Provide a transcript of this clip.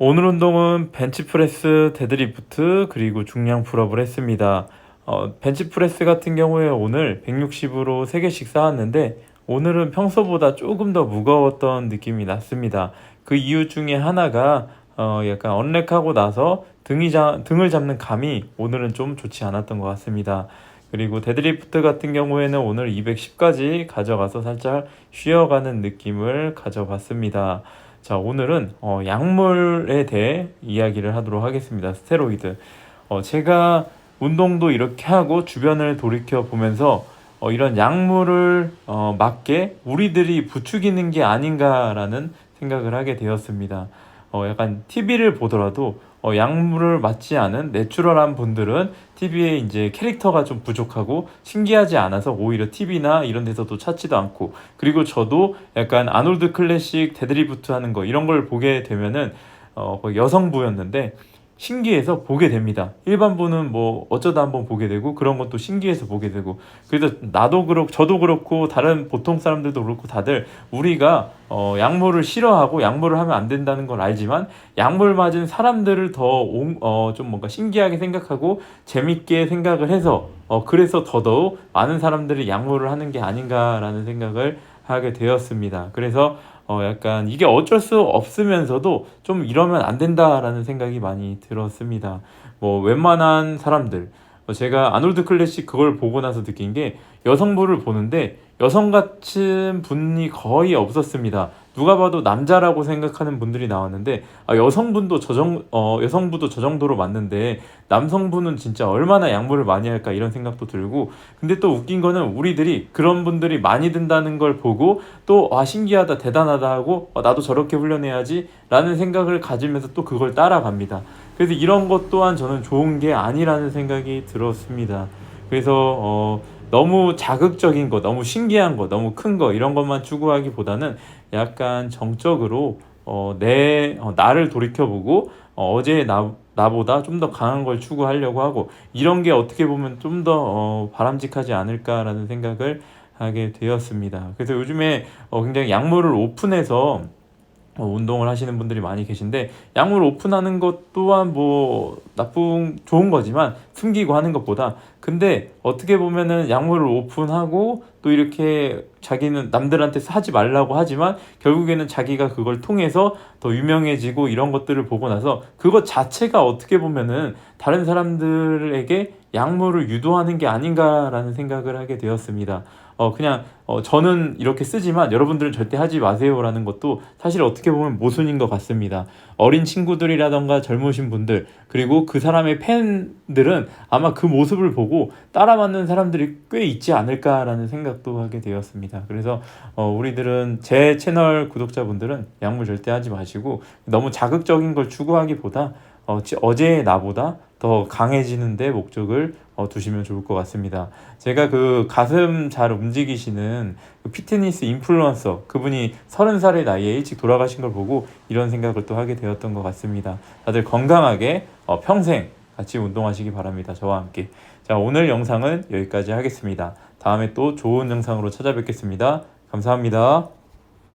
오늘 운동은 벤치프레스, 데드리프트, 그리고 중량 풀업을 했습니다. 어, 벤치프레스 같은 경우에 오늘 160으로 3개씩 쌓았는데 오늘은 평소보다 조금 더 무거웠던 느낌이 났습니다. 그 이유 중에 하나가 어, 약간 언렉하고 나서 등이 자, 등을 잡는 감이 오늘은 좀 좋지 않았던 것 같습니다. 그리고 데드리프트 같은 경우에는 오늘 210까지 가져가서 살짝 쉬어가는 느낌을 가져봤습니다. 자, 오늘은 어, 약물에 대해 이야기를 하도록 하겠습니다. 스테로이드. 어, 제가 운동도 이렇게 하고 주변을 돌이켜 보면서 어, 이런 약물을 어, 맞게 우리들이 부추기는 게 아닌가라는 생각을 하게 되었습니다. 어, 약간 TV를 보더라도 어, 약물을 맞지 않은 내추럴한 분들은 TV에 이제 캐릭터가 좀 부족하고 신기하지 않아서 오히려 TV나 이런 데서도 찾지도 않고 그리고 저도 약간 아놀드 클래식 데드리프트 하는 거 이런 걸 보게 되면은 어, 여성부였는데 신기해서 보게 됩니다. 일반부는 뭐 어쩌다 한번 보게 되고 그런 것도 신기해서 보게 되고 그래서 나도 그렇고 저도 그렇고 다른 보통 사람들도 그렇고 다들 우리가 어, 약물을 싫어하고 약물을 하면 안 된다는 걸 알지만 약물 맞은 사람들을 더좀 어, 좀 뭔가 신기하게 생각하고 재밌게 생각을 해서 어, 그래서 더더욱 많은 사람들이 약물을 하는 게 아닌가라는 생각을 하게 되었습니다. 그래서 어 약간 이게 어쩔 수 없으면서도 좀 이러면 안 된다라는 생각이 많이 들었습니다. 뭐 웬만한 사람들 어, 제가 아놀드 클래식 그걸 보고 나서 느낀 게 여성부를 보는데 여성 같은 분이 거의 없었습니다. 누가 봐도 남자라고 생각하는 분들이 나왔는데 아, 여성분도 저 정, 어, 여성부도 저 정도로 맞는데 남성분은 진짜 얼마나 양보를 많이 할까 이런 생각도 들고 근데 또 웃긴 거는 우리들이 그런 분들이 많이 든다는 걸 보고 또 아 신기하다 대단하다 하고 어, 나도 저렇게 훈련해야지 라는 생각을 가지면서 또 그걸 따라갑니다. 그래서 이런 것 또한 저는 좋은 게 아니라는 생각이 들었습니다. 그래서 어, 너무 자극적인 거, 너무 신기한 거, 너무 큰 거 이런 것만 추구하기보다는 약간 정적으로 어, 내 어, 나를 돌이켜보고 어, 어제 나 나보다 좀 더 강한 걸 추구하려고 하고 이런 게 어떻게 보면 좀더 어, 바람직하지 않을까라는 생각을 하게 되었습니다. 그래서 요즘에 어, 굉장히 약물을 오픈해서 어, 운동을 하시는 분들이 많이 계신데 약물 오픈하는 것 또한 뭐 나쁜 좋은 거지만 숨기고 하는 것보다 근데 어떻게 보면은 약물을 오픈하고 또 이렇게 자기는 남들한테 하지 말라고 하지만 결국에는 자기가 그걸 통해서 더 유명해지고 이런 것들을 보고 나서 그것 자체가 어떻게 보면은 다른 사람들에게 약물을 유도하는 게 아닌가라는 생각을 하게 되었습니다. 어, 그냥, 어, 저는 이렇게 쓰지만 여러분들은 절대 하지 마세요라는 것도 사실 어떻게 보면 모순인 것 같습니다. 어린 친구들이라던가 젊으신 분들, 그리고 그 사람의 팬들은 아마 그 모습을 보고 따라 맞는 사람들이 꽤 있지 않을까라는 생각도 하게 되었습니다. 그래서, 어, 우리들은 제 채널 구독자분들은 약물 절대 하지 마시고 너무 자극적인 걸 추구하기보다 어, 어제의 나보다 더 강해지는 데 목적을 어, 두시면 좋을 것 같습니다. 제가 그 가슴 잘 움직이시는 그 피트니스 인플루언서 그분이 서른 살의 나이에 일찍 돌아가신 걸 보고 이런 생각을 또 하게 되었던 것 같습니다. 다들 건강하게 어, 평생 같이 운동하시기 바랍니다. 저와 함께. 자, 오늘 영상은 여기까지 하겠습니다. 다음에 또 좋은 영상으로 찾아뵙겠습니다. 감사합니다.